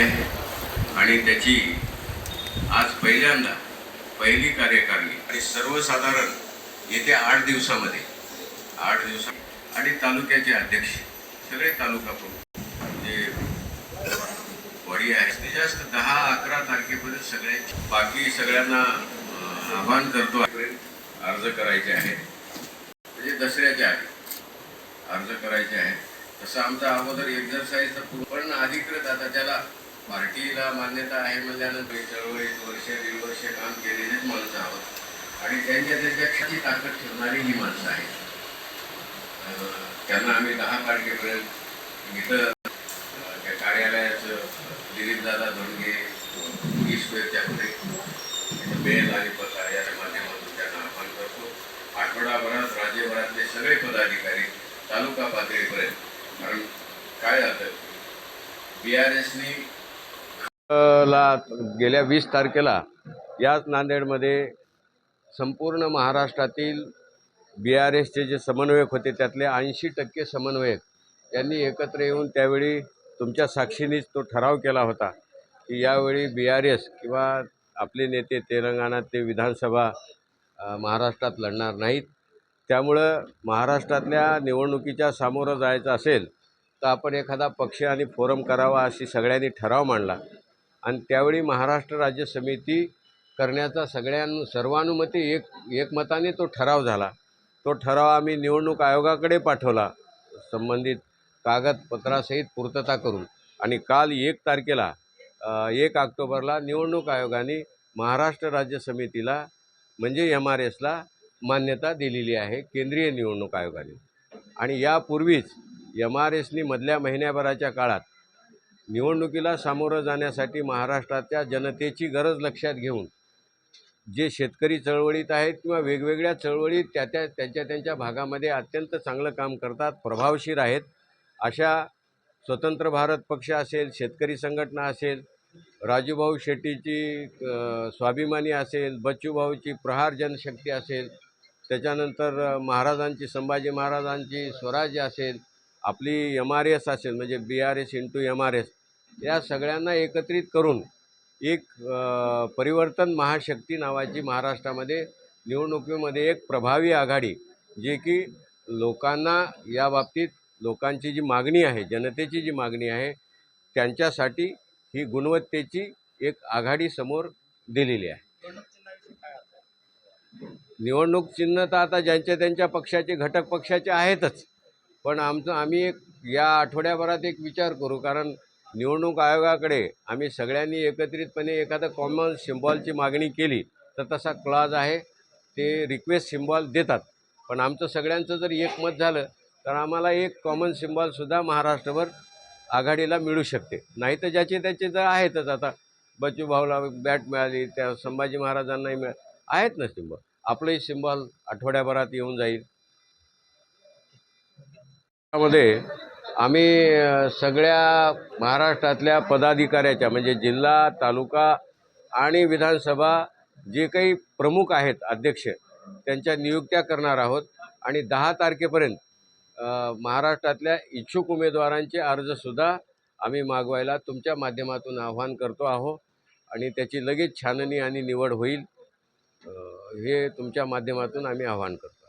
आहे. आणि त्याची आज पहिल्यांदा पहिली कार्यकारणी आणि सर्वसाधारण येत्या आठ दिवसामध्ये आठ दिवसा आणि तालुक्याचे अध्यक्ष सगळे तालुका प्रमुख बॉडी आहे ते जास्त दहा अकरा तारखेपर्यंत सगळे बाकी सगळ्यांना आव्हान आवाहन करतो अर्ज करायचे आहेत. म्हणजे दसऱ्याचे आहे अर्ज करायचे आहेत. तसं आमचा अगोदर एक्झरसाईज तर पूर्ण अधिकृत आता त्याला पार्टीला मान्यता आहे म्हणल्यानंतर चळवळी एक वर्ष दीड वर्ष काम केलेलीच माणसं आहोत. आणि त्यांच्या त्याच्याची ताकद ठेवणारी ही माणसं आहेत. त्यांना आम्ही दहा तारखेपर्यंत इथं त्या कार्यालयाचं दिलीपदादा धोंडगे ईश्वर पुढे मेल आणि पत्र याच्या माध्यमातून त्यांना आवाहन करतो. आठवडाभरात राज्यभरातले सगळे पदाधिकारी तालुका पातळीपर्यंत कारण काय झालं बी आर एसनी ला गेल्या वीस तारखेला याच नांदेडमध्ये संपूर्ण महाराष्ट्रातील बी आर एसचे जे समन्वयक होते त्यातले ऐंशी टक्के समन्वयक यांनी एकत्र येऊन त्यावेळी तुमच्या साक्षीनेच तो ठराव केला होता की यावेळी बी आर एस किंवा आपले नेते तेलंगणात ते विधानसभा महाराष्ट्रात लढणार नाहीत. त्यामुळं महाराष्ट्रातल्या निवडणुकीच्या सामोरं जायचं असेल तर आपण एखादा पक्ष आणि फोरम करावा अशी सगळ्यांनी ठराव मांडला. आणि त्यावेळी महाराष्ट्र राज्य समिती करण्याचा सगळ्यां सर्वानुमते एक एकमताने तो ठराव झाला. तो ठराव आम्ही निवडणूक आयोगाकडे पाठवला संबंधित कागदपत्रासहित पूर्तता करून. आणि काल एक तारखेला एक ऑक्टोबरला निवडणूक आयोगाने महाराष्ट्र राज्य समितीला म्हणजे एम आर एसला मान्यता दिलेली आहे केंद्रीय निवडणूक आयोगाने. आणि यापूर्वीच एम आर एसनी मधल्या महिन्याभराच्या काळात निवडणुकीला सामोरं जाण्यासाठी महाराष्ट्राच्या जनतेची गरज लक्षात घेऊन जे शेतकरी चळवळीत आहेत किंवा वेगवेगळ्या चळवळीत त्या त्या त्यांच्या त्यांच्या भागामध्ये अत्यंत चांगलं काम करतात प्रभावशीर आहेत. अशा स्वतंत्र भारत पक्ष असेल शेतकरी संघटना असेल राजूभाऊ शेट्टीची स्वाभिमानी असेल बच्चूभाऊची प्रहार जनशक्ती असेल त्याच्यानंतर महाराजांची संभाजी महाराजांची स्वराज्य असेल आपली एम आर एस असेल म्हणजे B R S into M R S या सगळ्यांना एकत्रित करून एक परिवर्तन महाशक्ती नावाची महाराष्ट्रामध्ये निवडणुकीमध्ये एक प्रभावी आघाडी जे की लोकांना या बाबतीत लोकांची जी मागणी आहे जनतेची जी मागणी आहे त्यांच्यासाठी ही गुणवत्तेची एक आघाडी समोर दिलेली आहे. निवडणूक चिन्ह तर आता ज्यांच्या त्यांच्या पक्षाचे घटक पक्षाचे आहेतच. पण आमचं आम्ही एक या आठवड्याभरात एक विचार करू कारण निवडणूक आयोगाकडे आम्ही सगळ्यांनी एकत्रितपणे एखादं कॉमन सिम्बॉलची मागणी केली तर तसा क्लॉज आहे ते रिक्वेस्ट सिम्बॉल देतात. पण आमचं सगळ्यांचं जर एकमत झालं तर आम्हाला एक कॉमन सिम्बॉलसुद्धा महाराष्ट्रभर आघाडीला मिळू शकते. नाही तर ज्याचे त्याचे तर आहेतच आता. बच्चू भाऊला बॅट मिळाली त्या संभाजी महाराजांनाही मिळा आहेत ना सिम्बॉल आपलंही सिम्बॉल आठवड्याभरात येऊन जाईल. त्यामध्ये आम्ही सगळ्या महाराष्ट्रातल्या पदाधिकाऱ्याच्या म्हणजे जिल्हा तालुका आणि विधानसभा जे काही प्रमुख आहेत अध्यक्ष त्यांच्या नियुक्त्या करणार आहोत. आणि दहा तारखेपर्यंत महाराष्ट्रातल्या इच्छुक उमेदवारांचे अर्जसुद्धा आम्ही मागवायला तुमच्या माध्यमातून आव्हान करतो आहो आणि त्याची लगेच छाननी आणि निवड होईल. हे तुमच्या माध्यमातून आम्ही आव्हान करतो.